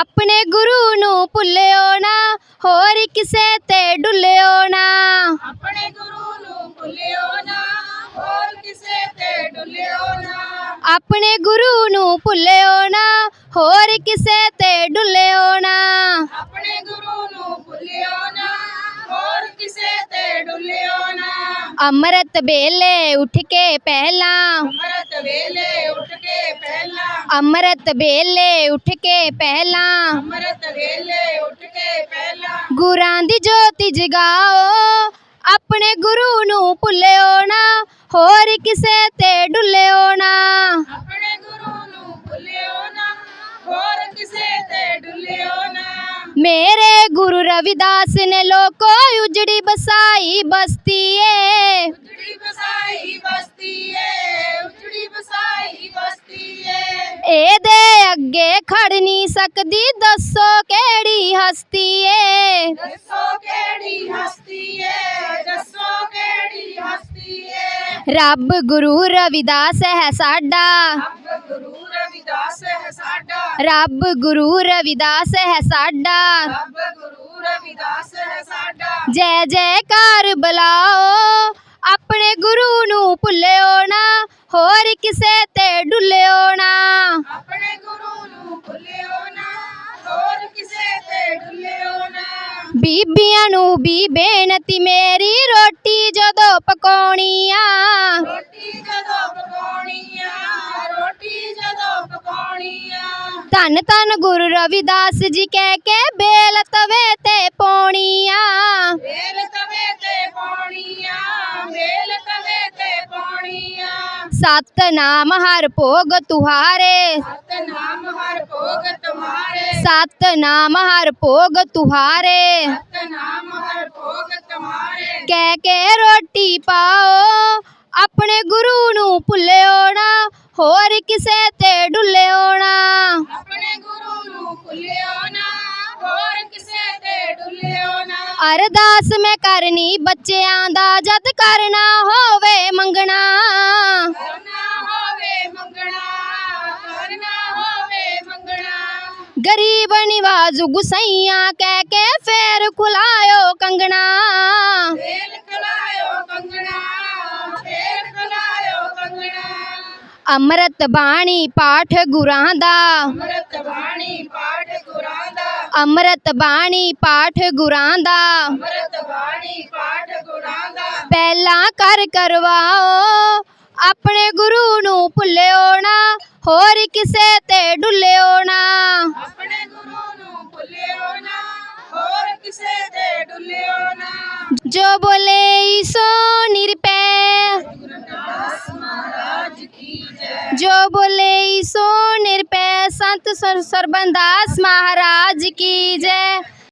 ਆਪਣੇ ਗੁਰੂ ਨੂੰ ਭੁੱਲਿਓ ਨਾ ਹੋਰ ਕਿਸੇ ਤੇ ਡੁੱਲਿਓ ਨਾ। ਆਪਣੇ ਗੁਰੂ ਨੂੰ ਭੁੱਲਿਓ ਨਾ ਹੋਰ ਕਿਸੇ ਤੇ ਡੁੱਲਿਓ ਨਾ। ਆਪਣੇ ਗੁਰੂ ਨੂੰ ਭੁੱਲਿਓ ਨਾ ਹੋਰ ਕਿਸੇ ਤੇ ਡੁੱਲਿਓ ਅੰਮ੍ਰਿਤ ਵੇਲੇ ਉੱਠ ਕੇ ਪਹਿਲਾਂ। ਅੰਮ੍ਰਿਤ ਵੇਲੇ ਉੱਠ ਕੇ ਪਹਿਲਾਂ। ਅੰਮ੍ਰਿਤ ਵੇਲੇ ਉੱਠ ਕੇ ਪਹਿਲਾਂ। ਅੰਮ੍ਰਿਤ ਵੇਲੇ ਉੱਠ ਕੇ ਪਹਿਲਾਂ। ਗੁਰਾਂ ਦੀ ਜੋਤੀ ਜਗਾਓ ਆਪਣੇ ਗੁਰੂ ਨੂੰ ਭੁੱਲਿਓ ਨਾ ਹੋਰ ਕਿਸੇ ਤੇ ਡੁੱਲਿਓ ਨਾ। ਆਪਣੇ ਗੁਰੂ ਨੂੰ ਭੁੱਲਿਓ ਨਾ ਹੋਰ ਕਿਸੇ ਤੇ ਡੁੱਲਿਓ ਨਾ। ਮੇਰੇ ਗੁਰੂ ਰਵਿਦਾਸ ਨੇ ਲੋਕੋ ਉਜੜੀ ਬਸਾਈ ਬਸਤੀ ਏ ਉਜੜੀ ਬਸਾਈ ਬਸਤੀ ਏ ਉਜੜੀ ਬਸਾਈ ਬਸਤੀ ਏ ਇਹਦੇ ਅੱਗੇ ਖੜ ਨਹੀਂ ਸਕਦੀ ਦੱਸੋ ਕਿਹੜੀ ਹਸਤੀ ਏ ਦੱਸੋ ਕਿਹੜੀ ਹਸਤੀ ਏ ਦੱਸੋ ਕਿਹੜੀ ਹਸਤੀ ਏ ਰੱਬ ਗੁਰੂ ਰਵਿਦਾਸ ਹੈ ਸਾਡਾ। ਰਵਿਦਾਸ ਹੈ ਸਾਡਾ। ਰੱਬ ਗੁਰੂ ਰਵਿਦਾਸ ਹੈ ਸਾਡਾ। ਰੱਬ ਗੁਰੂ ਰਵਿਦਾਸ ਹੈ ਸਾਡਾ। ਜੈ ਜੈਕਾਰ ਬੁਲਾਓ ਆਪਣੇ ਗੁਰੂ ਨੂੰ ਭੁੱਲਿਓ ਨਾ ਹੋਰ ਕਿਸੇ ਤੇ ਡੁੱਲਿਓ ਨਾ। ਆਪਣੇ ਗੁਰੂ ਨੂੰ ਭੁੱਲਿਓ ਨਾ ਹੋਰ ਕਿਸੇ ਤੇ ਡੁੱਲਿਓ ਨਾ। ਬੀਬੀਆਂ ਨੂੰ ਵੀ ਬੇਨਤੀ ਮੇਰੀ ਰੋਟੀ ਜਦੋਂ ਪਕਾਉਣੀ ਆ। ਧੰਨ ਧੰਨ ਗੁਰੂ ਰਵਿਦਾਸ ਜੀ ਕਹਿ ਕੇ ਬੇਲ ਤਵੇ ਤੇ ਪਾਉਣੀ ਆ ਵੇਲ ਤਵੇ ਤੇ ਪਾਉਣੀ ਆ ਵੇਲ ਤਵੇ ਤੇ ਪਾਉਣੀ ਆ ਸਤਨਾਮ ਹਰ ਭੋਗ ਤੁਹਾਰੇ। ਸਤਨਾਮ ਹਰ ਭੋਗ ਤੁਮਾਰੇ ਸਤਨਾਮ ਹਰ ਭੋਗ ਤੁਹਾਰੇ। ਸਤਨਾਮ ਹਰ ਭੋਗ ਤੁਮਾਰੇ ਕਹਿ ਕੇ ਰੋਟੀ ਪਾਓ ਆਪਣੇ ਗੁਰੂ ਨੂੰ ਭੁੱਲਿਓ ਨਾ ਹੋਰ ਕਿਸੇ ਤੇ ਡੁੱਲਿਓ ਨਾ। ਅਰਦਾਸ ਮੈਂ ਕਰਨੀ ਬੱਚਿਆਂ ਦਾ ਜਦ ਕਰਨਾ ਹੋਵੇ ਮੰਗਣਾ। ਗਰੀਬ ਨਿਵਾਜ਼ ਗੁਸਈਆਂ ਕਹਿ ਕੇ ਫੇਰ ਖੁਲਾਇਓ ਕੰਗਣਾ। ਅੰਮ੍ਰਿਤ ਬਾਣੀ ਪਾਠ ਗੁਰਾਂ ਦਾ। ਅੰਮ੍ਰਿਤ ਬਾਣੀ ਪਾਠ ਗੁਰਾਂ ਦਾ। ਅੰਮ੍ਰਿਤ ਬਾਣੀ ਪਾਠ ਗੁਰਾਂ ਦਾ। ਅੰਮ੍ਰਿਤ ਬਾਣੀ ਪਾਠ ਗੁਰਾਂ ਦਾ। ਪਹਿਲਾਂ ਕਰ ਕਰਵਾਓ ਆਪਣੇ ਗੁਰੂ ਨੂੰ ਭੁੱਲਿਓ ਨਾ ਹੋਰ ਕਿਸੇ ਤੇ ਡੁੱਲਿਓ ਨਾ। ਆਪਣੇ ਗੁਰੂ ਨੂੰ ਭੁੱਲਿਓ ਨਾ ਹੋਰ ਕਿਸੇ ਤੇ ਡੁੱਲਿਓ ਨਾ। ਜੋ ਬੋਲੇ ਸੋ ਨਿਰਪੈ ਗੁਰੂ ਰਵਿਦਾਸ ਮਹਾਰਾਜ ਕੀ ਜੈ ਜੋ ਬੋਲੇ ਸੋ ਨਿਰਪੈ ਸੰਤ ਸਰ ਸਰਬੰਦਾਸ ਮਹਾਰਾਜ ਕੀ ਜੈ।